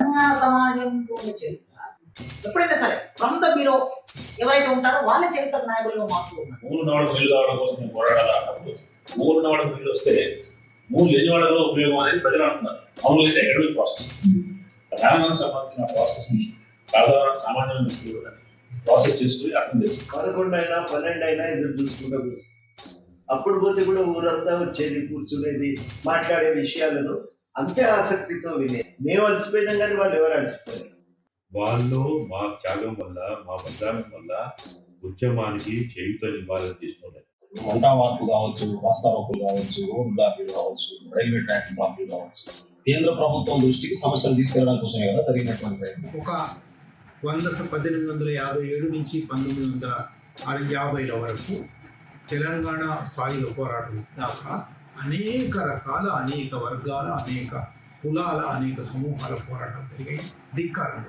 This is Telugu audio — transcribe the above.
తెలంగాణ చరిత్ర. ఎప్పుడైనా సరే ఫ్రమ్ ద బిలో ఎవరైతే ఉంటారో వాళ్ళ చరిత్ర నాయకులుగా మారుతూ మూడు నాడు బిల్లు కావడం కోసం నేను పోరాడాలి మూడు నాడు బిల్లు వస్తే మూడు లేని వాళ్ళలో ఉపయోగం అనేది ప్రజలు అంటున్నారు అవును అయితే అకాడమిక్ ప్రాసెస్ తెలంగాణకు సంబంధించిన ప్రాసెస్ని సాధారణ ప్రాసెస్ చేసుకుని అర్థం చేసుకుంటారు పదకొండు అయినా పన్నెండు అయినా ఇద్దరు చూసుకుంటా కూర్చు. అప్పుడు పోతే కూడా ఊరంతా వచ్చేది కూర్చునేది మాట్లాడే విషయాలను అంతే ఆసక్తితో వినే. మేము అలసిపోయినాం కానీ వాళ్ళు ఎవరు అలసిపోయారు వాళ్ళు మా త్యాగం వల్ల మా బలిదానం వల్ల ఉద్యమానికి చేయుతనివ్వాలని తీసుకున్నారు. వంట మార్పు కావచ్చు రాస్తా రోకులు కావచ్చు రోడ్ బ్లాక్లు కావచ్చు రైల్వే ట్రాక్ బ్లాక్లు కావచ్చు కేంద్ర ప్రభుత్వం దృష్టికి సమస్యలు తీసుకెళ్ళడం కోసమే కదా జరిగినటువంటి ఒక వంద పద్దెనిమిది వందల యాభై ఏడు నుంచి పంతొమ్మిది వందల యాభైల వరకు తెలంగాణ స్థాయిలో పోరాటం దాకా అనేక రకాల అనేక వర్గాల అనేక కులాల అనేక సమూహాల పోరాటం జరిగాయి ధిక్కారం